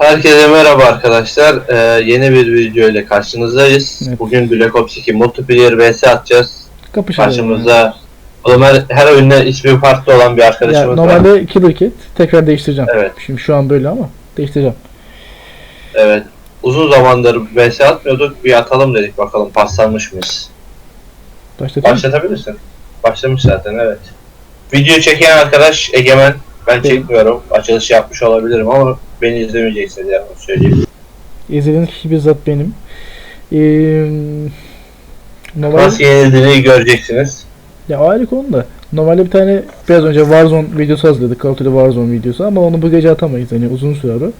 Herkese merhaba arkadaşlar. Ee, yeni bir video ile karşınızdayız. Evet. Bugün Black Ops 2 Multiplayer vs atacağız. Kapışalım. Karşımızda oğlum her, her oyunda ismi farklı olan bir arkadaşımız var. normalde Killer Kit tekrar değiştireceğim. Evet. Şimdi şu an böyle ama değiştireceğim. Evet. Uzun zamandır vs atmıyorduk. Bir atalım dedik bakalım paslanmış mıyız? Başlatayım. Başlatabilirsin. Başlamış zaten evet. Video çeken arkadaş Egemen. Ben Benim. çekmiyorum. Açılış yapmış olabilirim ama beni izlemeyeceksiniz yani onu söyleyeyim. İzlediğiniz kişi bizzat benim. Ee, normal, Nasıl yenildiğini göreceksiniz. ya ayrı konu da. Normalde bir tane biraz önce Warzone videosu hazırladık. Call of Duty Warzone videosu ama onu bu gece atamayız. Hani uzun sürer o.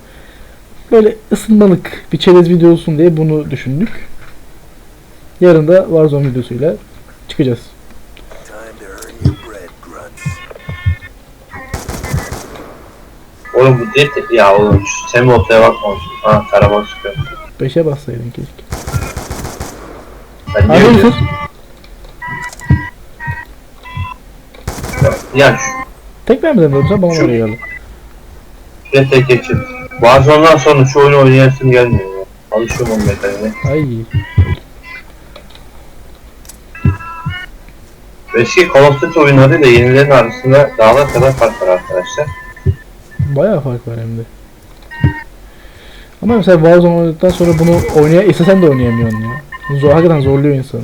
Böyle ısınmalık bir çerez video olsun diye bunu düşündük. Yarın da Warzone videosuyla çıkacağız. Oğlum bu de- ya oğlum şu Semolta'ya bakmamışım. Ha tarama sıkıyorum. 5'e bassaydın keşke. Ben niye Hayır sus. Ya şu Tek ben mi dedim sen bana Şu- oraya geldi. tek geçin. Warzone'dan sonra şu oyunu oynayasım gelmiyor ya. Alışıyorum onun mekaniğine. Ay. Eski Call of Duty oyunları ile yenilerin arasında dağlar kadar fark var arkadaşlar. Bayağı fark var hem de. Ama mesela Warzone oynadıktan sonra bunu oynaya istesen de oynayamıyorsun ya. Zor, hakikaten zorluyor insanı.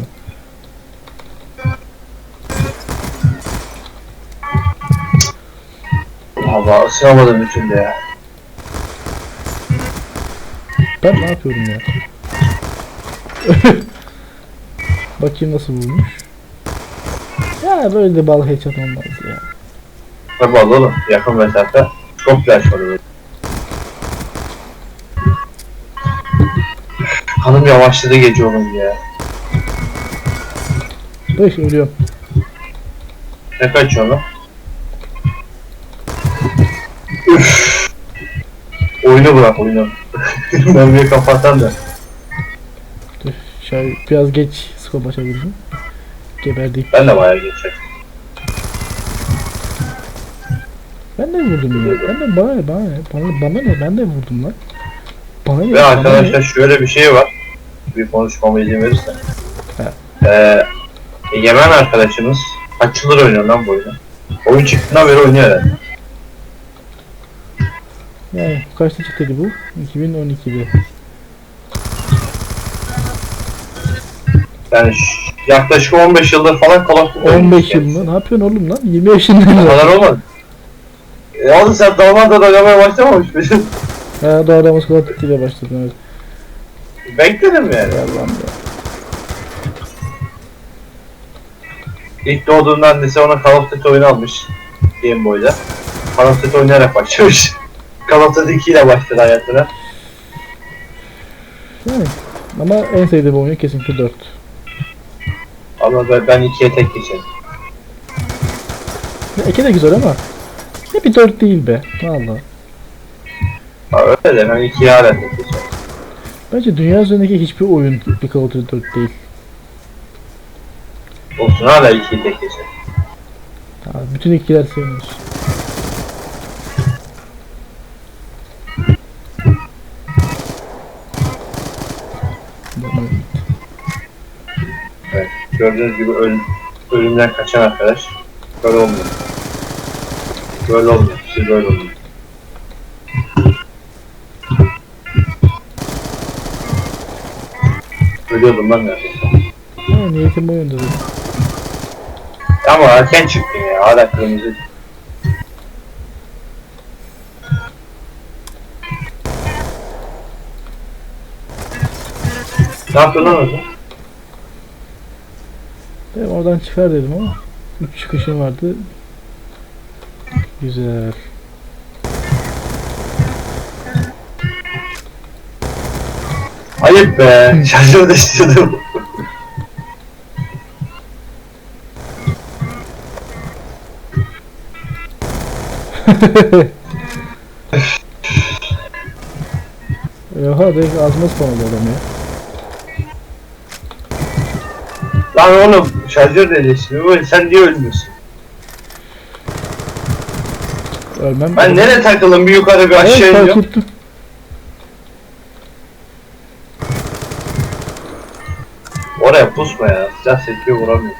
Allah ısınamadım bir türlü ya. Ben ne yapıyorum ya? Bakayım nasıl vurmuş. Ya böyle de bal headshot olmaz ya. Tabi oğlum yakın mesafe çok flash oluyor. Kanım yavaşladı gece olunca ya. Dur ölüyorum. Ne kaçıyor lan? Üff. Oyunu bırak oyunu. Mermiyi kapatan da. Dur şöyle biraz geç skop açabilirim. Geberdik. Ben de bayağı geçer. Ben de vurdum ya. Ben de bana ne bana ne bana, bana ne ben de vurdum lan. Bana ne Ve bana arkadaşlar ne? şöyle bir şey var. Bir konuşmama izin verirsen. Ha. Ee, Egemen arkadaşımız kaç yıldır oynuyor lan bu oyunu? Oyun çıktığından beri oynuyor herhalde. Yani kaçta çıktıydı bu? 2012'de. Yani yaklaşık 15 yıldır falan Call of Duty 15 oynuyor yıl mı? Ne yapıyorsun oğlum lan? 20 yaşındayım. O kadar olmadı. E oğlum sen Dalmada da oynamaya başlamamış doğradığımız Call of Duty ile başladım evet. Bekledim yani. Allah'ım ya. İlk doğduğunda annesi ona Call of Duty oyunu almış. Game Boy'da. Call of Duty oynayarak başlamış. Call of Duty 2 ile başladı hayatına. Yani. Ama en sevdiğim oyunu kesinlikle 4. Ama ben, ben 2'ye tek geçerim. Ya, iki de güzel ama ne bir 4 değil be. Valla. Öyle de ben 2'ye hala tek geçerim. Bence dünya üzerindeki hiçbir oyun bir Call of Duty 4 değil. Olsun hala 2'yi tek geçerim. Ha, bütün ikiler. Evet. Gördüğünüz gibi ölüm, ölümden kaçan arkadaş. Böyle olmuyor. Böyle olmuyor. Siz böyle olmuyor. Ölüyordum lan neredeyse. Ha, niyetim yönde dedim. Ama erken çıktın ya. Hala kırmızı. Ne yapıyorsun lan orada? Ben oradan çıkar dedim ama 3 çıkışım vardı. Güzel. Ayıp be. Şarjımı değiştirdim. Oha direkt ağzıma spamladı adam ya. Lan oğlum şarjör değiştirdim. Böyle sen niye ölmüyorsun? Ölmem. Ben nereye takıldım? Bir yukarı bir aşağı evet, iniyorum. Tuttum. Oraya pusma ya. Silah sekiyor vuramıyor.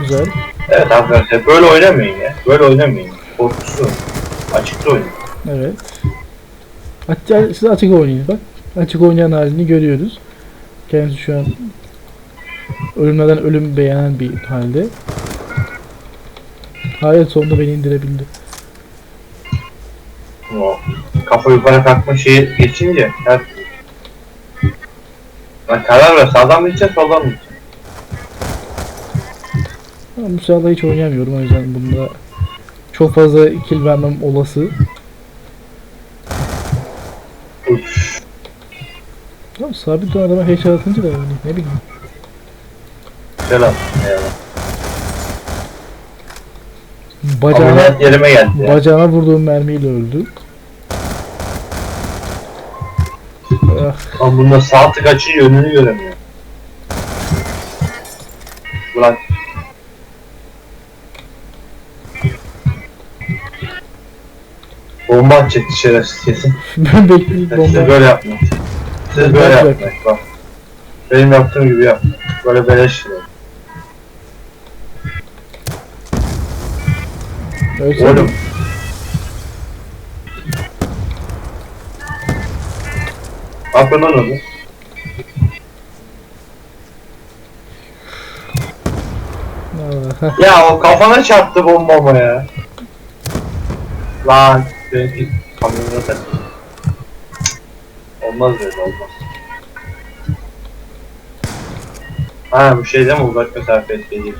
Güzel. Evet arkadaşlar böyle oynamayın ya. Böyle oynamayın. Korkusu. Açıkta oynayın. Evet. Hatta siz açık oynayın bak. Açık oynayan halini görüyoruz. Kendisi şu an ölümlerden ölüm beğenen bir halde. Hayır sonunda beni indirebildi. O kafa yukarı kalkma şeyi geçince her Lan karar ver sağdan mı gideceksin soldan mı gideceksin? Bu silahla hiç oynayamıyorum o yüzden bunda çok fazla kill vermem olası. Sabit duran adama headshot atınca da yani ne bileyim. Selam. Eyvallah. Bacağına, Ameliyat yerime geldi ya. bacağına vurduğum mermiyle öldü. Ah, Lan bunda sağ tık açınca önünü göremiyor. Ulan Bomba atacaktı şerefsiz kesin. ben bekleyip Siz bomba... böyle yapmayın. Siz Bomba böyle yapmayın bak. Benim yaptığım gibi yap. Böyle beleş. şey. Ölsene. Oğlum. Bakın lan heh. Ya o kafana çarptı bombama ya. Lan benimki kamyona takıldı. Olmaz böyle olmaz. Ha bu şey değil mi uzak mesafe etkili.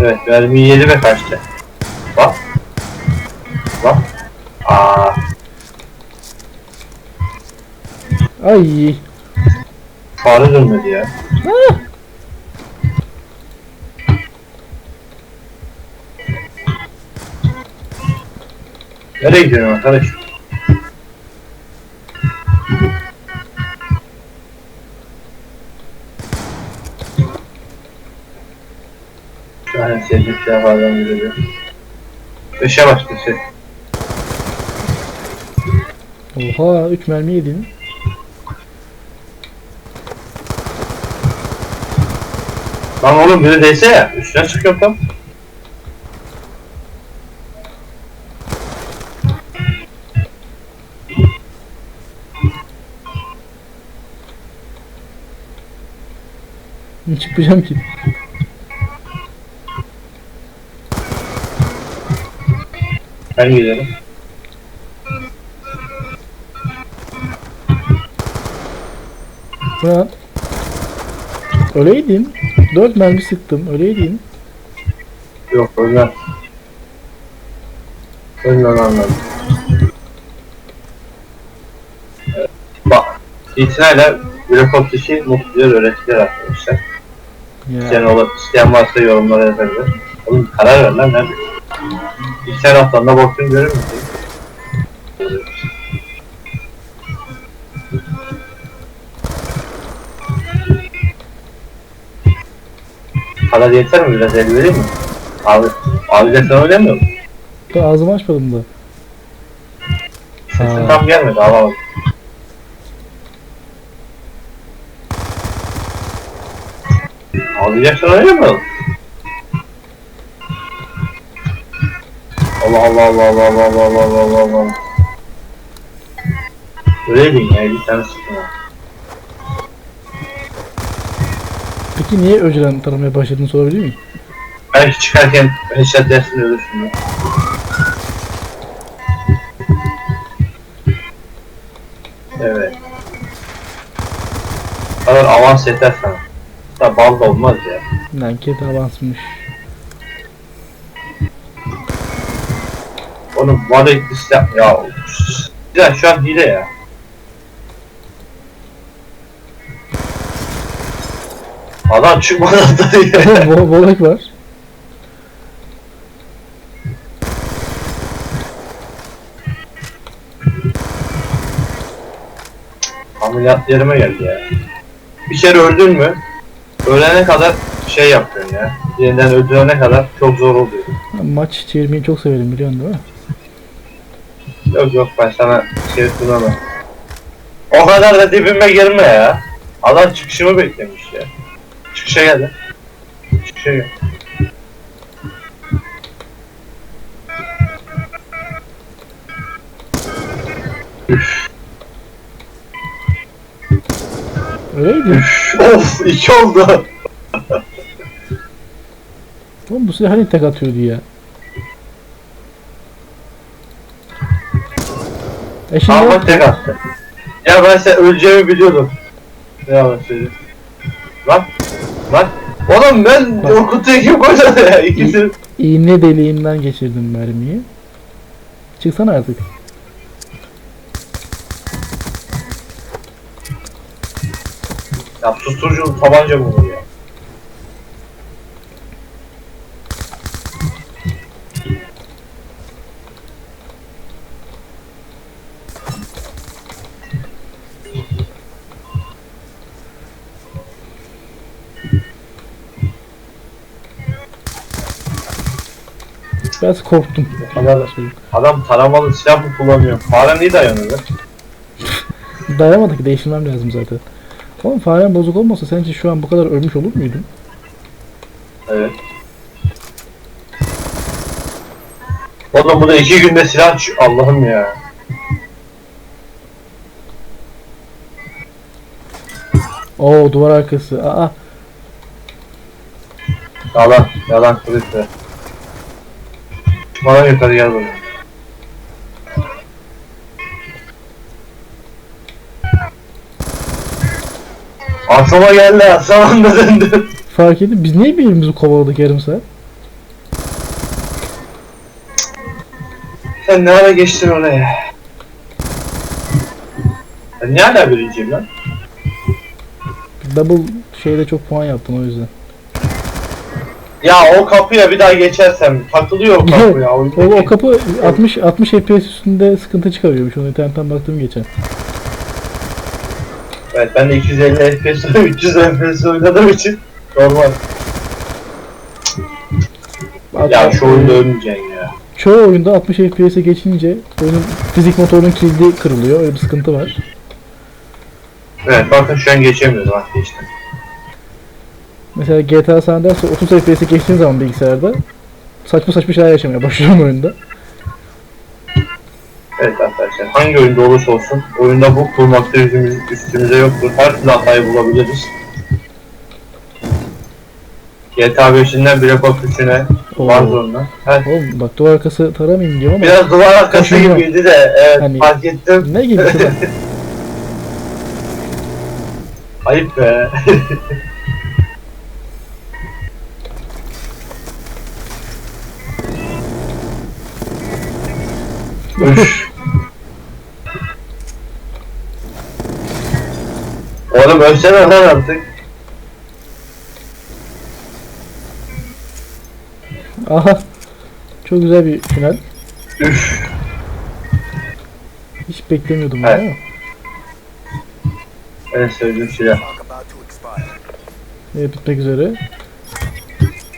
Evet mermi yedi ve kaçtı. Bak. Bak. Aa, Ay. fare dönmedi ya. Nereye gidiyorsun arkadaş? Şu an sevdiğim silahlardan biri. Beşe başladı şey. Oha 3 mermi yedin. Lan oğlum biri değse ya üstüne çıkıyor tam. Ne çıkacağım ki? Ben gidiyorum. Ha. Öleydin. Dört mermi sıktım. Öleydin. Yok öyle. Öyle anladım. Bak. İtinayla bürokrat işi mutluyor öğretilir arkadaşlar. İsteyen, olur, isteyen varsa yorumlara yazabilir. Oğlum karar ver lan nerede? İlk haftan da baktın görür müsün? Para yeter mi? Biraz el vereyim mi? Abi, abi de sen oynamıyor musun? Ben ağzımı açmadım da. Sesin tam gelmedi. Abi oynamıyor musun? Allah Allah Allah Allah Allah Allah Allah Allah Allah Allah Öyleydin ya bir tane sıkın ha. Peki niye önceden taramaya başladığını sorabilir miyim? Belki çıkarken headshot dersin ölürsün ya. Evet. Kadar avans yeter sana. Da bal olmaz ya. Avansmış. Onun vada etkisi yap ya. Ya şu an hile ya. Adam çıkmadan atladı ya. Bol bolak var. Ameliyat yerime geldi ya. Bir kere öldün mü? Ölene kadar şey yapıyorsun ya. Yeniden öldürene kadar çok zor oluyor. Maç çevirmeyi çok severim biliyorsun değil mi? Yok yok ben sana şey sunamam. O kadar da dibime girme ya. Adam çıkışımı beklemiş ya. Çıkışa gel. Çıkışa gel. Üf, of iki oldu. Oğlum bu silah hani tek atıyordu ya. E şimdi Ama tek attı. Ya ben sen öleceğimi biliyordum. Ne yalan söyleyeyim. Lan. Lan. Oğlum ben Bak. o kutuyu kim koydu ya? İkisi. iğne deliğinden geçirdim mermiyi. Çıksana artık. Ya susturucu tabanca mı olur ya? Biraz korktum. Adam, adam taramalı silah mı kullanıyor? Fare niye dayanıyor? Dayanamadık değiştirmem lazım zaten. Oğlum faren bozuk olmasa sence şu an bu kadar ölmüş olur muydun? Evet. Oğlum bu da iki günde silah ç- Allah'ım ya. Oo duvar arkası. Aa Yalan, yalan kırıktı. Bana yukarı gel buraya. Aklıma geldi ya, zamanında döndü. fark edin. Biz niye birbirimizi kovaladık yarım saat? Sen ne ara geçtin oraya? Ben ne hala birinciyim lan? Double şeyde çok puan yaptım o yüzden. Ya o kapıya bir daha geçersem takılıyor o kapı ya. O, o kapı 60 60 FPS üstünde sıkıntı çıkarıyormuş. Onu internetten baktım geçen. Evet ben de 250 FPS 300 FPS oynadığım için normal. Ya şu oyunda ölmeyeceksin ya. Çoğu oyunda 60 FPS'e geçince oyunun fizik motorunun kilidi kırılıyor. Öyle bir sıkıntı var. Evet bakın şu an geçemiyoruz bak geçtim. Mesela GTA San Andreas'ta 30 FPS'e geçtiğin zaman bilgisayarda saçma saçma şeyler yaşamaya başlıyorum oyunda. Evet arkadaşlar hangi oyunda olursa olsun oyunda bu kurmakta yüzümüz, üstümüze yoktur. Her türlü hatayı bulabiliriz. GTA 5'inden Black Ops 3'üne Oo. Warzone'dan. Oğlum bak duvar arkası taramayayım diyorum ama Biraz duvar arkası Kaşınıyor. gibiydi de evet Hani- fark ettim. ne gibi? Ayıp be. Üf. Oğlum ölsene lan artık. Aha. Çok güzel bir final. Üf. Hiç beklemiyordum bunu Evet. ama. En sevdiğim silah. Clock about to expire. Evet, bitmek üzere.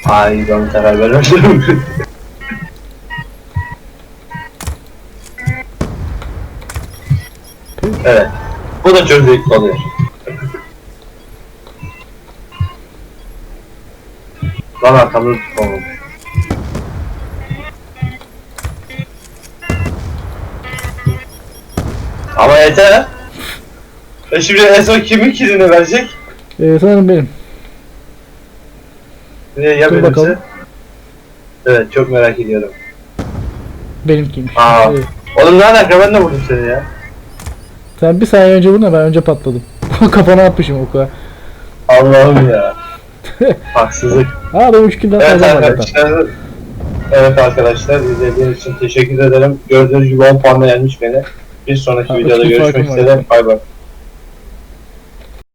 Ay ben bu sefer ben. Evet. Bu da çok zevkli oluyor. Lan arkamda tutmam. Ama yeter. E şimdi en son kimin kilini verecek? Ee, sanırım benim. Ne ya Dur benimse? bakalım. Evet çok merak ediyorum. Benimkiymiş. Aa. Evet. Oğlum ne alaka ben de vurdum seni ya. Sen bir saniye önce vurdun da ben önce patladım. Kafana atmışım o kadar. Allah'ım ya. Haksızlık. Aa benim 3 kilden Evet fazla zaten. arkadaşlar. Evet arkadaşlar izlediğiniz için teşekkür ederim. Gördüğünüz gibi 10 puanla yenmiş beni. Bir sonraki Ha, videoda görüşmek üzere. Bay bay.